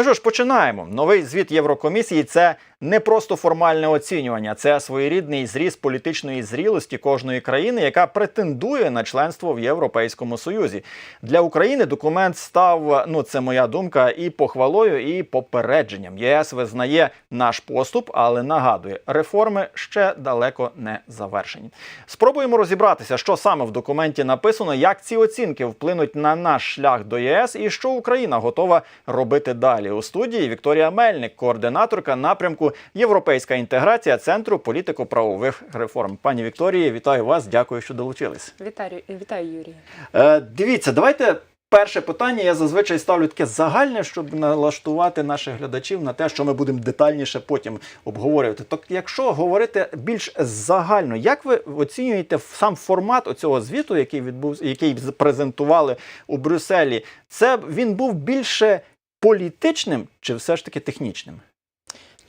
Ну що ж, починаємо. Новий звіт Єврокомісії це не просто формальне оцінювання, це своєрідний зріз політичної зрілості кожної країни, яка претендує на членство в Європейському Союзі. Для України документ став, ну це моя думка, і похвалою, і попередженням. ЄС визнає наш поступ, але нагадує, реформи ще далеко не завершені. Спробуємо розібратися, що саме в документі написано, як ці оцінки вплинуть на наш шлях до ЄС і що Україна готова робити далі. У студії Вікторія Мельник, координаторка напрямку Європейська інтеграція Центру політико-правових реформ. Пані Вікторії, вітаю вас. Дякую, що долучились. Вітаю, вітаю, Юрій. Е, дивіться, давайте. Перше питання я зазвичай ставлю таке загальне, щоб налаштувати наших глядачів на те, що ми будемо детальніше потім обговорювати. Так, якщо говорити більш загально, як ви оцінюєте сам формат оцього звіту, який відбув, який презентували у Брюсселі? Це він був більше політичним чи все ж таки технічним?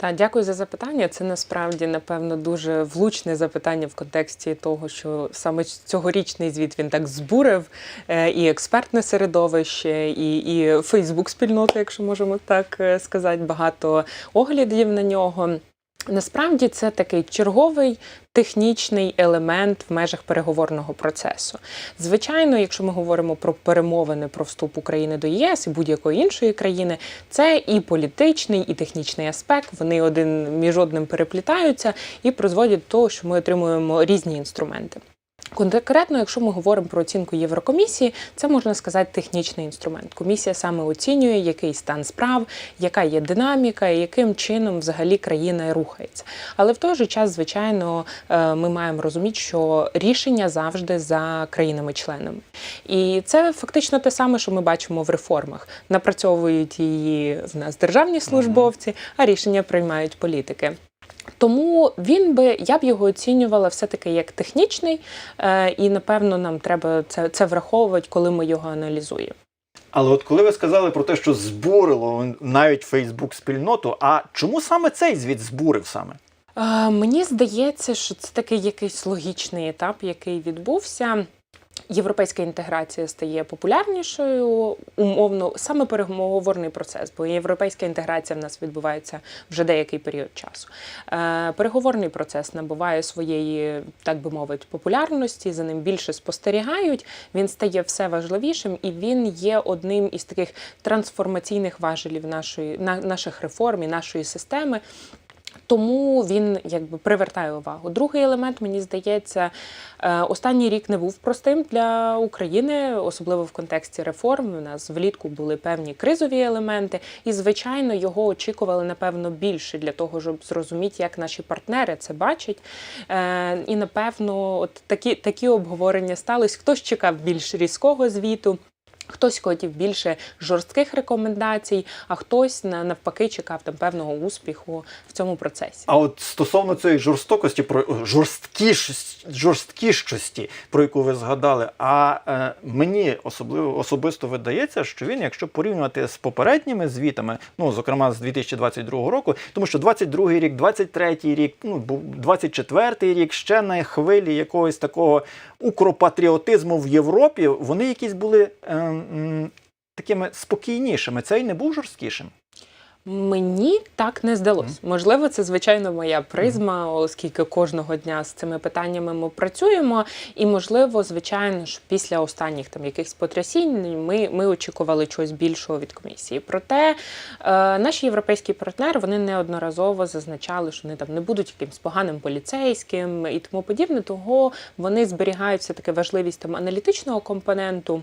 Та дякую за запитання. Це насправді напевно дуже влучне запитання в контексті того, що саме цьогорічний звіт він так збурив е, і експертне середовище, і, і фейсбук-спільноти, якщо можемо так е, сказати, багато оглядів на нього. Насправді це такий черговий технічний елемент в межах переговорного процесу. Звичайно, якщо ми говоримо про перемовини про вступ України до ЄС і будь-якої іншої країни, це і політичний, і технічний аспект. Вони один між одним переплітаються і призводять до того, що ми отримуємо різні інструменти. Конкретно, якщо ми говоримо про оцінку Єврокомісії, це можна сказати технічний інструмент. Комісія саме оцінює, який стан справ, яка є динаміка, і яким чином взагалі країна рухається. Але в той же час, звичайно, е, ми маємо розуміти, що рішення завжди за країнами-членами. І це фактично те саме, що ми бачимо в реформах. Напрацьовують її в нас державні службовці, а рішення приймають політики. Тому він би я б його оцінювала все-таки як технічний, е, і напевно нам треба це, це враховувати, коли ми його аналізуємо. Але от коли ви сказали про те, що збурило навіть Фейсбук спільноту, а чому саме цей звіт збурив саме? Е, мені здається, що це такий якийсь логічний етап, який відбувся. Європейська інтеграція стає популярнішою, умовно, саме переговорний процес, бо європейська інтеграція в нас відбувається вже деякий період часу. Е, переговорний процес набуває своєї, так би мовити, популярності, за ним більше спостерігають. Він стає все важливішим, і він є одним із таких трансформаційних важелів нашої на, наших реформ і нашої системи. Тому він якби привертає увагу. Другий елемент, мені здається, е, останній рік не був простим для України, особливо в контексті реформ. У нас влітку були певні кризові елементи, і звичайно його очікували напевно більше для того, щоб зрозуміти, як наші партнери це бачать. Е, І напевно, от такі, такі обговорення стались. Хтось чекав більш різкого звіту. Хтось хотів більше жорстких рекомендацій, а хтось навпаки чекав там певного успіху в цьому процесі. А от стосовно цієї жорстокості, про жорсткіш, жорсткішості, про яку ви згадали, а е, мені особливо особисто видається, що він, якщо порівнювати з попередніми звітами, ну зокрема з 2022 року, тому що 22 рік, 23 рік, ну 24 рік ще на хвилі якогось такого укропатріотизму в Європі, вони якісь були. Е, такими спокійнішими. Цей не був жорсткішим. Мені так не здалось. Можливо, це звичайно моя призма, оскільки кожного дня з цими питаннями ми працюємо. І можливо, звичайно ж, після останніх там якихось потрясінь ми ми очікували чогось більшого від комісії. Проте е, наші європейські партнери вони неодноразово зазначали, що вони там не будуть якимсь поганим поліцейським і тому подібне. Того вони зберігають все таки важливість там аналітичного компоненту.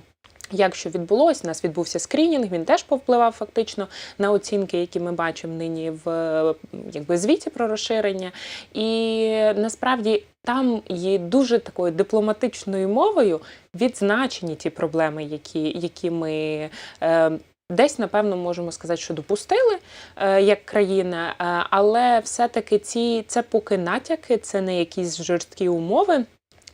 Як що відбулося, у нас відбувся скринінг, він теж повпливав фактично на оцінки, які ми бачимо нині в якби звіті про розширення. І насправді там є дуже такою дипломатичною мовою відзначені ті проблеми, які, які ми. Е, Десь, напевно, можемо сказати, що допустили е, як країна, е, але все-таки ці це поки натяки, це не якісь жорсткі умови.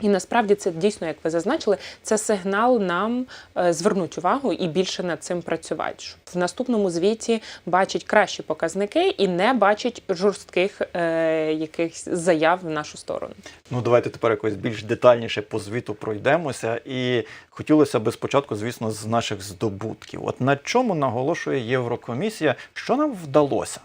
І насправді це дійсно, як ви зазначили, це сигнал нам е, звернути увагу і більше над цим працювати. В наступному звіті бачить кращі показники і не бачить жорстких е, якихось заяв в нашу сторону. Ну, давайте тепер якось більш детальніше по звіту пройдемося. І хотілося би спочатку, звісно, з наших здобутків. От на чому наголошує Єврокомісія, що нам вдалося?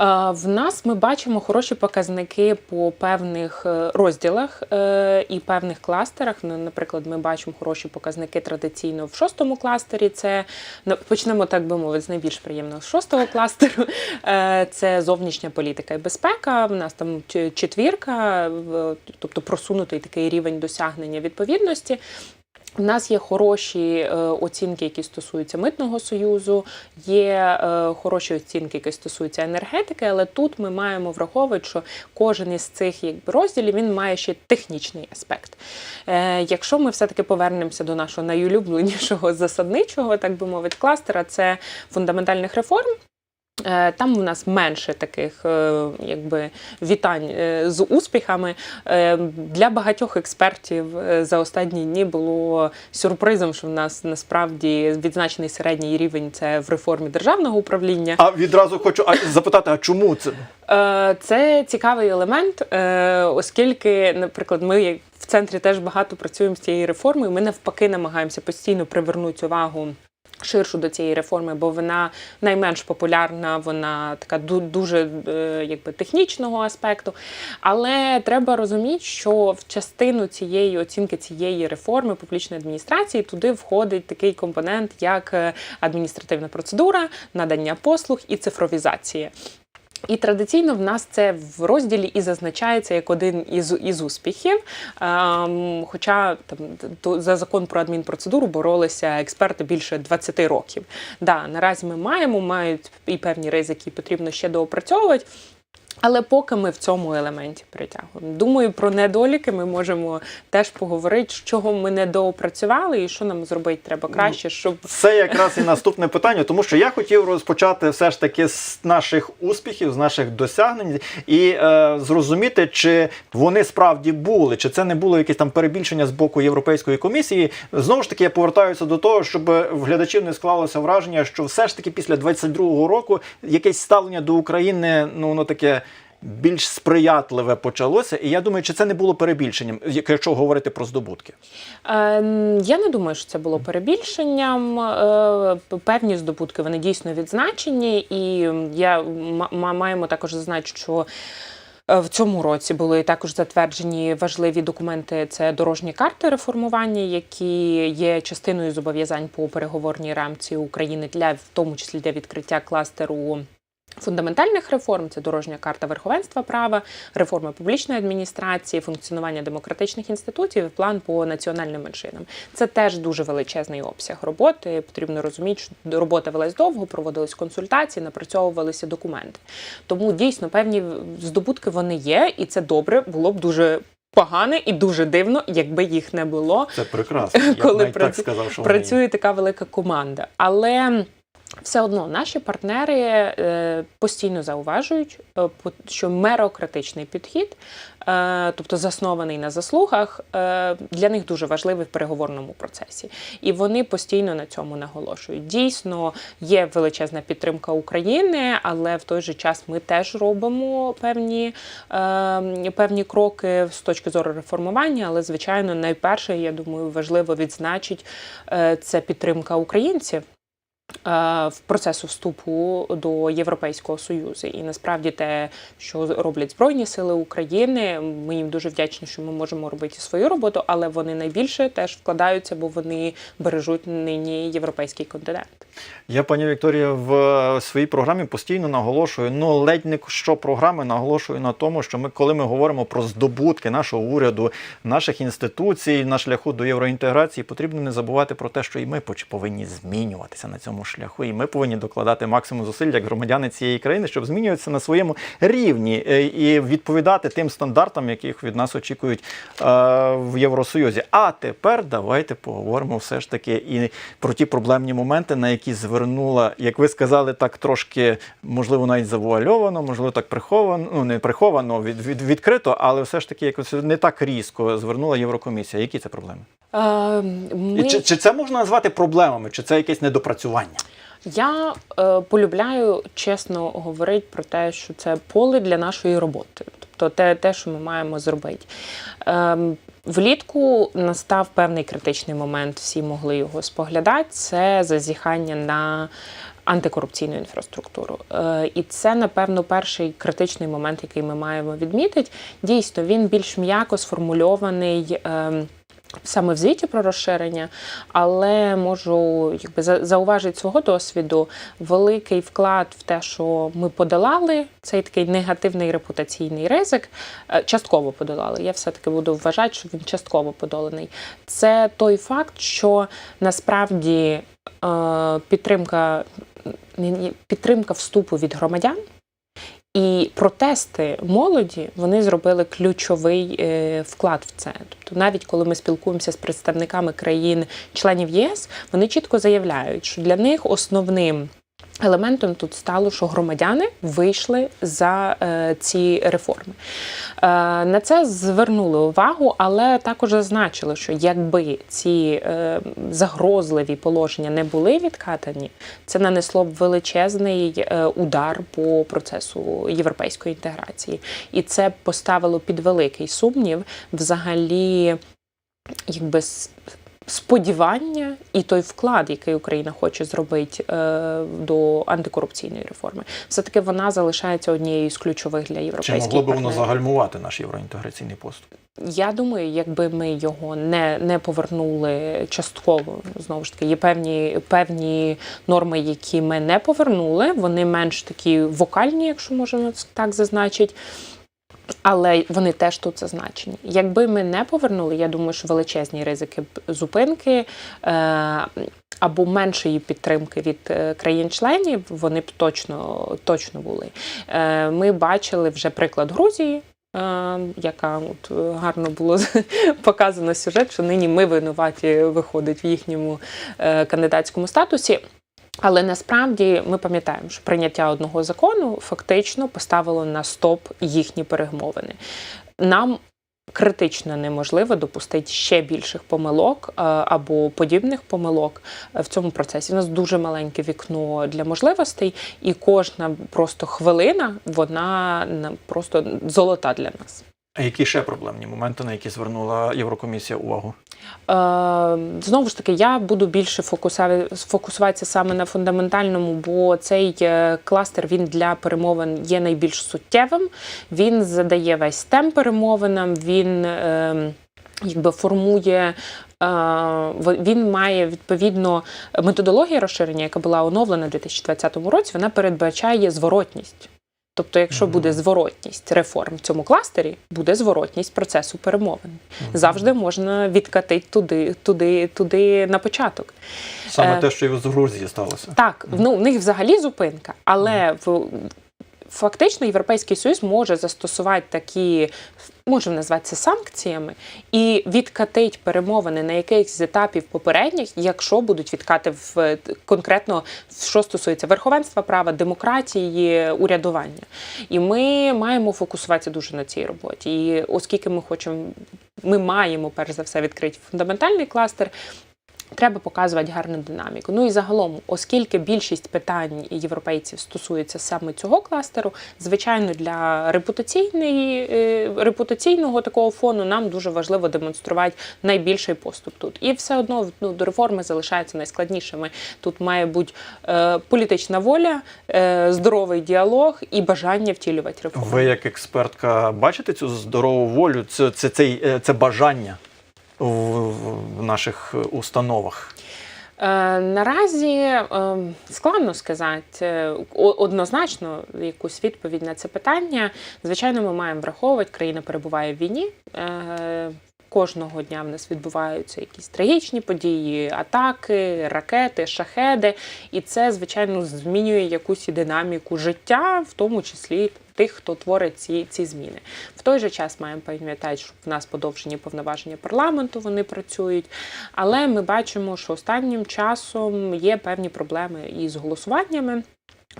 Е, В нас ми бачимо хороші показники по певних е, розділах е, і певних кластерах. Ну, Наприклад, ми бачимо хороші показники традиційно в шостому кластері. Це почнемо так би мовити з найбільш приємного шостого кластеру. Це зовнішня політика і безпека. В нас там четвірка, тобто просунутий такий рівень досягнення відповідності. У нас є хороші е, оцінки, які стосуються митного союзу, є е, хороші оцінки, які стосуються енергетики, але тут ми маємо враховувати, що кожен із цих якби, розділів він має ще технічний аспект. Е, якщо ми все-таки повернемося до нашого найулюбленішого засадничого, так би мовити, кластера, це фундаментальних реформ. Е, Там у нас менше таких е, якби вітань е, з успіхами. Для багатьох експертів за останні дні було сюрпризом, що в нас насправді відзначений середній рівень це в реформі державного управління. А відразу хочу запитати, а чому це? Це цікавий елемент, оскільки, наприклад, ми в центрі теж багато працюємо з цією реформою. Ми навпаки намагаємося постійно привернути увагу. Ширшу до цієї реформи, бо вона найменш популярна, вона така дуже е, якби технічного аспекту. Але треба розуміти, що в частину цієї оцінки цієї реформи публічної адміністрації туди входить такий компонент, як е, адміністративна процедура, надання послуг і цифровізація. І традиційно в нас це в розділі і зазначається як один із, із успіхів. Ем, хоча там то- за закон про адмінпроцедуру боролися експерти більше 20 років. Да, наразі ми маємо, мають і певні ризики, потрібно ще доопрацьовувати. Але поки ми в цьому елементі притягуємо. Думаю, про недоліки ми можемо теж поговорити, з чого ми не доопрацювали і що нам зробити треба краще, щоб Це якраз і наступне питання, тому що я хотів розпочати все ж таки з наших успіхів, з наших досягнень, і е, зрозуміти, чи вони справді були, чи це не було якесь там перебільшення з боку Європейської комісії. Знову ж таки, я повертаюся до того, щоб в глядачів не склалося враження, що все ж таки після 22-го року якесь ставлення до України, ну воно таке. Більш сприятливе почалося, і я думаю, чи це не було перебільшенням, якщо говорити про здобутки. Е, Я не думаю, що це було перебільшенням. Е, Певні здобутки вони дійсно відзначені, і я маємо також зазначити, що. е, В цьому році були також затверджені важливі документи. Це дорожні карти реформування, які є частиною зобов'язань по переговорній рамці України для в тому числі для відкриття кластеру фундаментальних реформ. Це дорожня карта верховенства права, реформи публічної адміністрації, функціонування демократичних інститутів, і план по національним меншинам. Це теж дуже величезний обсяг роботи. Потрібно розуміти, що робота велась довго, проводились консультації, напрацьовувалися документи. Тому дійсно певні здобутки вони є, і це добре. Було б дуже погано і дуже дивно, якби їх не було. Це прекрасно. Я Коли так сказав, що працює така велика команда. Але все одно наші партнери е, постійно зауважують, е, що мерократичний підхід, е, тобто заснований на заслугах, для них дуже важливий в переговорному процесі. І вони постійно на цьому наголошують. Дійсно, є величезна підтримка України, але в той же час ми теж робимо певні, певні кроки з точки зору реформування. Але, звичайно, найперше, я думаю, важливо відзначити це підтримка українців. Е, В процесу вступу до Європейського союзу, і насправді те, що роблять Збройні Сили України, ми їм дуже вдячні, що ми можемо робити свою роботу, але вони найбільше теж вкладаються, бо вони бережуть нині європейський континент. Я, пані Вікторія, в е, своїй програмі постійно наголошую, ну ледь не що програми наголошую на тому, що ми, коли ми говоримо про здобутки нашого уряду, наших інституцій на шляху до євроінтеграції, потрібно не забувати про те, що і ми повинні змінюватися на цьому шляху, і ми повинні докладати максимум зусиль як громадяни цієї країни, щоб змінюватися на своєму рівні е, і відповідати тим стандартам, яких від нас очікують е, в Євросоюзі. А тепер давайте поговоримо все ж таки і про ті проблемні моменти, на які які звернула, як ви сказали, так трошки, можливо, навіть завуальовано, можливо, так приховано, ну не приховано, від, від, відкрито, але все ж таки якось не так різко звернула Єврокомісія. Які це проблеми? Е, І ми... Чи, чи це можна назвати проблемами, чи це якесь недопрацювання? Я е, полюбляю чесно говорити про те, що це поле для нашої роботи, тобто те, те що ми маємо зробити. Е, влітку настав певний критичний момент, всі могли його споглядати. Це зазіхання на антикорупційну інфраструктуру. Е, і це, напевно, перший критичний момент, який ми маємо відмітити. Дійсно, він більш м'яко сформульований. Саме в звіті про розширення, але можу якби зауважити свого досвіду великий вклад в те, що ми подолали цей такий негативний репутаційний ризик. е, Частково подолали. Я все-таки буду вважати, що він частково подоланий. Це той факт, що насправді е, підтримка, підтримка вступу від громадян. І протести молоді вони зробили ключовий е, вклад в це. Тобто, навіть коли ми спілкуємося з представниками країн-членів єС, вони чітко заявляють, що для них основним елементом тут стало, що громадяни вийшли за е, ці реформи. Е, на це звернули увагу, але також зазначили, що якби ці е, загрозливі положення не були відкатані, це нанесло б величезний е, удар по процесу європейської інтеграції, і це поставило під великий сумнів взагалі, якби сподівання і той вклад, який Україна хоче зробити е, до антикорупційної реформи, все таки вона залишається однією з ключових для Чи могло б воно загальмувати наш євроінтеграційний поступ? Я думаю, якби ми його не, не повернули частково, знову ж таки, є певні, певні норми, які ми не повернули, вони менш такі вокальні, якщо можна так зазначити. Але вони теж тут зазначені. Якби ми не повернули, я думаю, що величезні ризики зупинки е, або меншої підтримки від е, країн-членів, вони б точно, точно були. Е, ми бачили вже приклад Грузії. Яка от гарно було показано сюжет, що нині ми винуваті виходить в їхньому кандидатському статусі. Але насправді ми пам'ятаємо, що прийняття одного закону фактично поставило на стоп їхні перемовини. Нам критично неможливо допустити ще більших помилок е, або подібних помилок в цьому процесі. У нас дуже маленьке вікно для можливостей, і кожна просто хвилина вона на- просто золота для нас. А які ще проблемні моменти, на які звернула Єврокомісія увагу? Е, знову ж таки, я буду більше фокусуватися саме на фундаментальному, бо цей е, кластер він для перемовин є найбільш суттєвим. Він задає весь темп перемовинам. Він е, якби формує. е, Він має відповідно методологія розширення, яка була оновлена у 2020 році. Вона передбачає зворотність. Тобто, якщо буде зворотність реформ в цьому кластері, буде зворотність процесу перемовин. Завжди можна відкатити туди, туди, туди на початок. Саме Е, те, що і з Грузії сталося. Так, ну в них взагалі зупинка, але в фактично Європейський Союз може застосувати такі, можемо назвати це санкціями, і відкатить перемовини на якихось з етапів попередніх, якщо будуть відкати в конкретно що стосується верховенства права, демократії, урядування. І ми маємо фокусуватися дуже на цій роботі. І оскільки ми хочемо, ми маємо перш за все відкрити фундаментальний кластер. Треба показувати гарну динаміку. Ну і загалом, оскільки більшість питань європейців стосується саме цього кластеру, звичайно, для репутаційної, е, репутаційного такого фону нам дуже важливо демонструвати найбільший поступ тут. І все одно ну, до реформи залишаються найскладнішими. Тут має бути е, політична воля, е, здоровий діалог і бажання втілювати реформи. Ви, як експертка, бачите цю здорову волю, це, це, цей, е, це бажання в, наших установах? Е, наразі е, складно сказати е, однозначно якусь відповідь на це питання. Звичайно, ми маємо враховувати, країна перебуває в війні. Е, кожного дня в нас відбуваються якісь трагічні події, атаки, ракети, шахеди, і це, звичайно, змінює якусь і динаміку життя, в тому числі тих, хто творить ці, ці зміни. В той же час маємо пам'ятати, що в нас подовжені повноваження парламенту, вони працюють. Але ми бачимо, що останнім часом є певні проблеми із голосуваннями.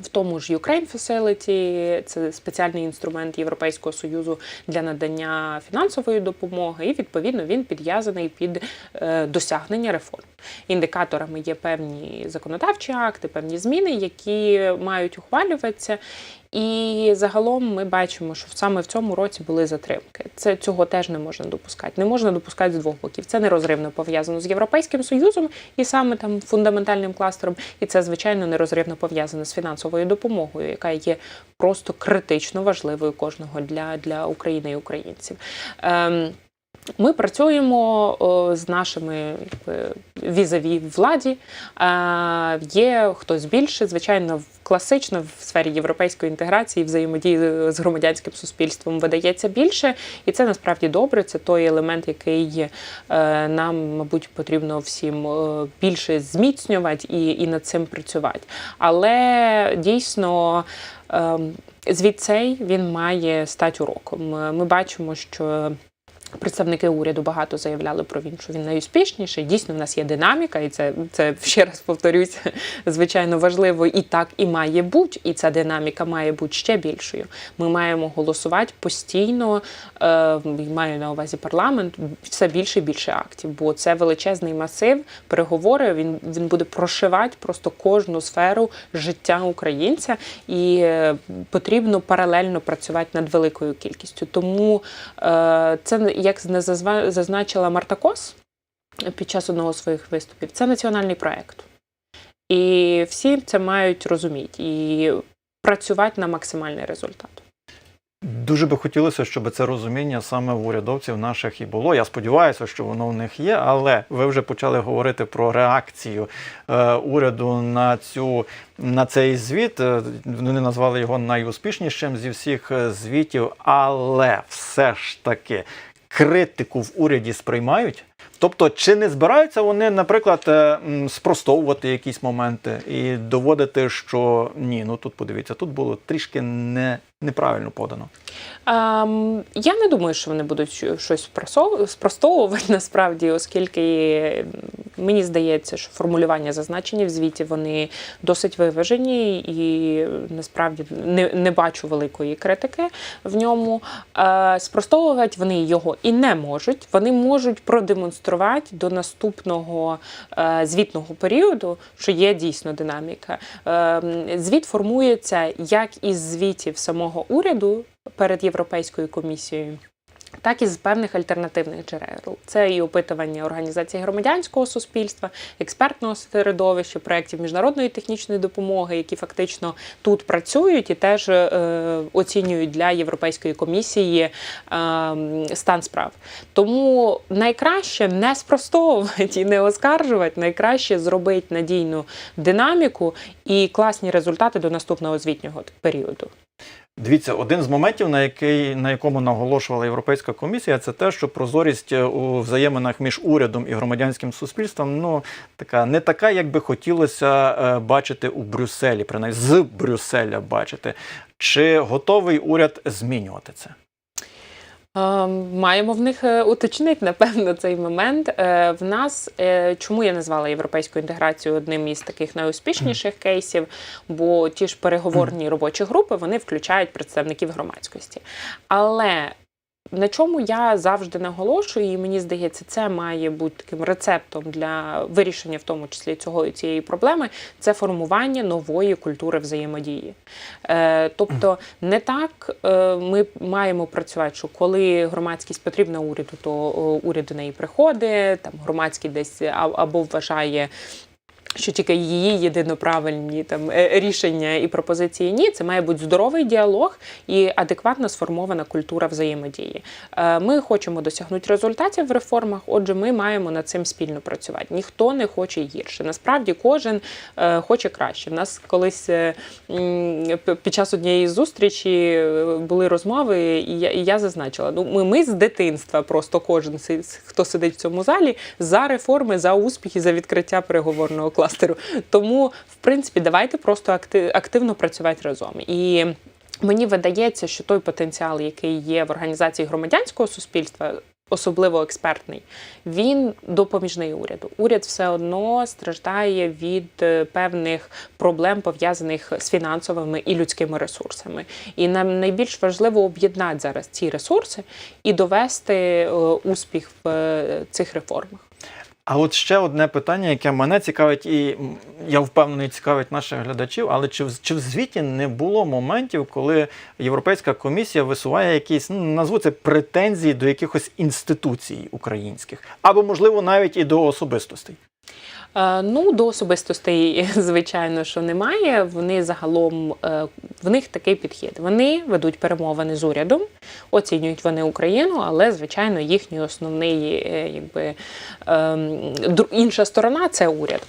В тому ж Ukraine Facility, це спеціальний інструмент Європейського союзу для надання фінансової допомоги, і відповідно він підв'язаний під е, досягнення реформ. Індикаторами є певні законодавчі акти, певні зміни, які мають ухвалюватися. І загалом ми бачимо, що саме в цьому році були затримки. Це цього теж не можна допускати. Не можна допускати з двох боків. Це нерозривно пов'язано з Європейським Союзом і саме там фундаментальним кластером. І це, звичайно, нерозривно пов'язано з фінансовою допомогою, яка є просто критично важливою кожного для, для України і українців. Ем, ми працюємо з нашими якби, візаві владі. Е, є хтось більше, звичайно, класично в сфері європейської інтеграції, взаємодії з громадянським суспільством видається більше, і це насправді добре. Це той елемент, який е, нам, мабуть, потрібно всім більше зміцнювати і, і над цим працювати. Але дійсно. ем, цей він має стати уроком. Ми бачимо, що Представники уряду багато заявляли про він, що він найуспішніший. Дійсно, в нас є динаміка, і це, це ще раз повторюсь, звичайно важливо. І так і має бути, і ця динаміка має бути ще більшою. Ми маємо голосувати постійно, е, маю на увазі парламент, все більше і більше актів, бо це величезний масив. Переговори він, він буде прошивати просто кожну сферу життя українця, і е, потрібно паралельно працювати над великою кількістю. Тому е, це як зазначила Марта Кос під час одного з своїх виступів, це національний проект. І всі це мають розуміти і працювати на максимальний результат. Дуже би хотілося, щоб це розуміння саме в урядовців наших і було. Я сподіваюся, що воно в них є, але ви вже почали говорити про реакцію е, уряду на цю на цей звіт. Е, Вони назвали його найуспішнішим зі всіх е, звітів, але все ж таки критику в уряді сприймають. Тобто, чи не збираються вони, наприклад, е, спростовувати якісь моменти і доводити, що ні, ну тут подивіться, тут було трішки не, неправильно подано. Ем, я не думаю, що вони будуть щось спростовувати насправді, оскільки мені здається, що формулювання зазначені в звіті вони досить виважені і насправді не, не бачу великої критики в ньому. Е, спростовувати вони його і не можуть. Вони можуть продемонструвати до наступного е, звітного періоду, що є дійсно динаміка. Е, звіт формується як із звітів самого уряду перед Європейською комісією. Так і з певних альтернативних джерел. Це і опитування організацій громадянського суспільства, експертного середовища, проєктів міжнародної технічної допомоги, які фактично тут працюють і теж е, оцінюють для Європейської комісії е, стан справ. Тому найкраще не спростовувати і не оскаржувати, найкраще зробити надійну динаміку і класні результати до наступного звітнього періоду. Дивіться, один з моментів, на який на якому наголошувала Європейська комісія, це те, що прозорість е, у взаєминах між урядом і громадянським суспільством ну така не така, як би хотілося е, бачити у Брюсселі, принаймні з Брюсселя бачити. Чи готовий уряд змінювати це? Е, Маємо в них е, уточнити, напевно, цей момент. Е, В нас чому я назвала європейську інтеграцію одним із таких найуспішніших кейсів, бо ті ж переговорні робочі групи вони включають представників громадськості. Але на чому я завжди наголошую, і мені здається, це має бути таким рецептом для вирішення, в тому числі цього цієї проблеми, це формування нової культури взаємодії. Е, тобто, не так е, ми маємо працювати, що коли громадськість потрібна уряду, то уряд до неї приходить, там громадський десь або вважає. Що тільки її єдиноправильні там е, рішення і пропозиції ні. Це має бути здоровий діалог і адекватно сформована культура взаємодії. Е, Ми хочемо досягнути результатів в реформах. Отже, ми маємо над цим спільно працювати. Ніхто не хоче гірше. Насправді кожен е, хоче краще. В нас колись під час однієї зустрічі були розмови, і я, зазначила: ну ми, ми з дитинства, просто кожен хто сидить в цьому залі, за реформи, за успіхи, за відкриття переговорного кластеру. Тому, в принципі, давайте просто акти- активно працювати разом. І мені видається, що той потенціал, який є в організації громадянського суспільства. Особливо експертний, він допоміжний уряду. Уряд все одно страждає від е, певних проблем пов'язаних з фінансовими і людськими ресурсами. І нам найбільш важливо об'єднати зараз ці ресурси і довести е, успіх в е, цих реформах. А от ще одне питання, яке мене цікавить, і я впевнений, цікавить наших глядачів. Але чи в чи в звіті не було моментів, коли Європейська комісія висуває якісь, ну назву це претензії до якихось інституцій українських, або можливо навіть і до особистостей? Е, Ну, до особистостей, звичайно, що немає. Вони загалом е, в них такий підхід. Вони ведуть перемовини з урядом, оцінюють вони Україну, але звичайно їхній основний, е, якби ем, інша сторона це уряд.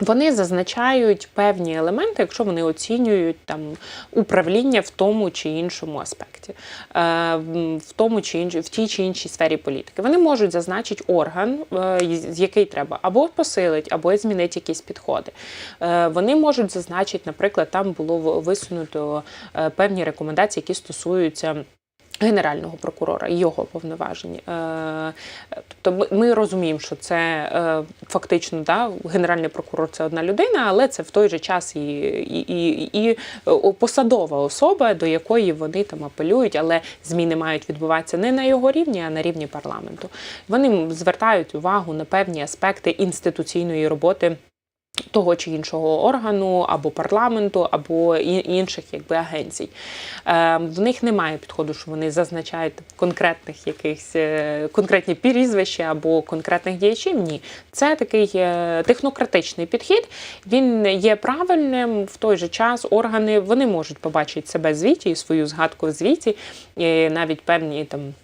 Вони зазначають певні елементи, якщо вони оцінюють там управління в тому чи іншому аспекті, е, в тому чи інш, в тій чи іншій сфері політики. Вони можуть зазначити орган, е, з який треба або посилити, або змінити якісь підходи. Е, Вони можуть зазначити, наприклад, там було висунуто певні рекомендації, які стосуються. Генерального прокурора його повноважень. Е, Тобто ми, розуміємо, що це е, фактично да, генеральний прокурор це одна людина, але це в той же час і, і, і, посадова особа, до якої вони там апелюють, але зміни мають відбуватися не на його рівні, а на рівні парламенту. Вони звертають увагу на певні аспекти інституційної роботи того чи іншого органу, або парламенту, або інших якби агенцій. Е, в них немає підходу, що вони зазначають конкретних якихось е, конкретні прізвища або конкретних діячів. Ні, це такий е, технократичний підхід. Він є правильним в той же час. Органи вони можуть побачити себе звіті і свою згадку в звіті, і навіть певні там.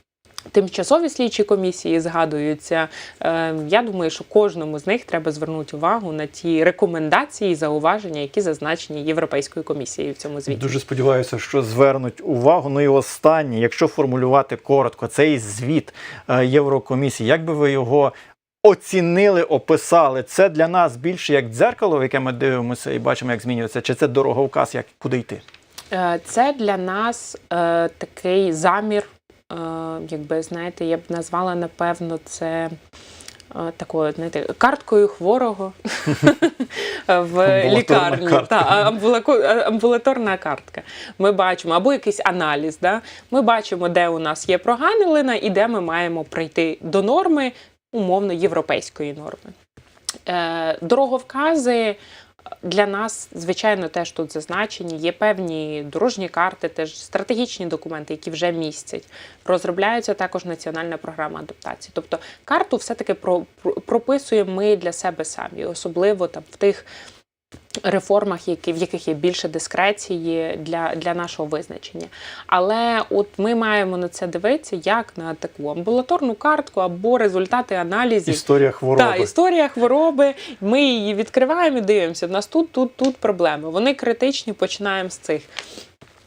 Тимчасові слідчі комісії згадуються. Е, Я думаю, що кожному з них треба звернути увагу на ті рекомендації і зауваження, які зазначені Європейською комісією в цьому звіті. Дуже сподіваюся, що звернуть увагу. Ну і останнє, якщо формулювати коротко, цей звіт е, Єврокомісії, як би ви його оцінили, описали? Це для нас більше як дзеркало, в яке ми дивимося і бачимо, як змінюється, чи це дороговказ, як куди йти? Е, Це для нас е, такий замір, якби знаєте, я б назвала напевно це. е, Такою, знаєте, карткою хворого в лікарні. Та, амбулаторна картка. Ми бачимо, або якийсь аналіз. Да? Ми бачимо, де у нас є проганилина і де ми маємо прийти до норми, умовно, європейської норми. Е, Дороговкази для нас, звичайно, теж тут зазначені. Є певні дорожні карти, теж стратегічні документи, які вже містять. Розробляється також національна програма адаптації. Тобто карту все-таки про, про- прописуємо ми для себе самі, особливо там в тих. Реформах, які, в яких є більше дискреції для, для нашого визначення. Але от ми маємо на це дивитися як на таку амбулаторну картку або результати аналізів. Історія хвороби. Так, історія хвороби. Ми її відкриваємо і дивимося. В нас тут, тут, тут проблеми. Вони критичні, починаємо з цих.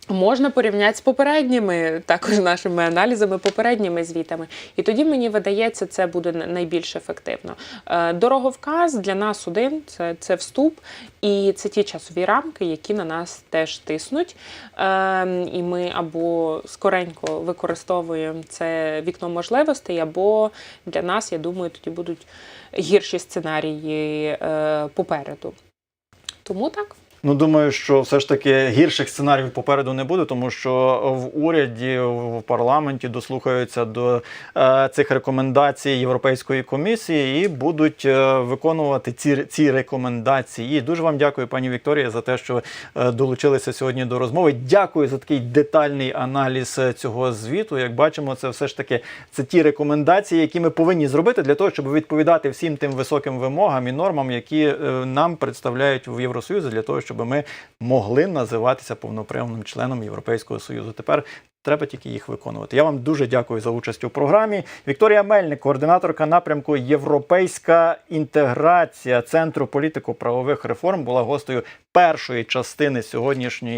Можна порівняти з попередніми також нашими аналізами, попередніми звітами. І тоді мені видається, це буде найбільш ефективно. Е, Дороговказ для нас один це, це вступ, і це ті часові рамки, які на нас теж тиснуть. Е, І ми або скоренько використовуємо це вікно можливостей, або для нас, я думаю, тоді будуть гірші сценарії е, попереду. Тому так. Ну, думаю, що все ж таки гірших сценаріїв попереду не буде, тому що в уряді, в парламенті дослухаються до е, цих рекомендацій Європейської комісії і будуть е, виконувати ці, ці рекомендації. І дуже вам дякую, пані Вікторія, за те, що е, долучилися сьогодні до розмови. Дякую за такий детальний аналіз е, цього звіту. Як бачимо, це все ж таки це ті рекомендації, які ми повинні зробити для того, щоб відповідати всім тим високим вимогам і нормам, які е, нам представляють в Євросоюзі, для того, щоб ми могли називатися повноправним членом Європейського союзу. Тепер треба тільки їх виконувати. Я вам дуже дякую за участь у програмі. Вікторія Мельник, координаторка напрямку Європейська інтеграція Центру політико-правових реформ, була гостею першої частини сьогоднішньої.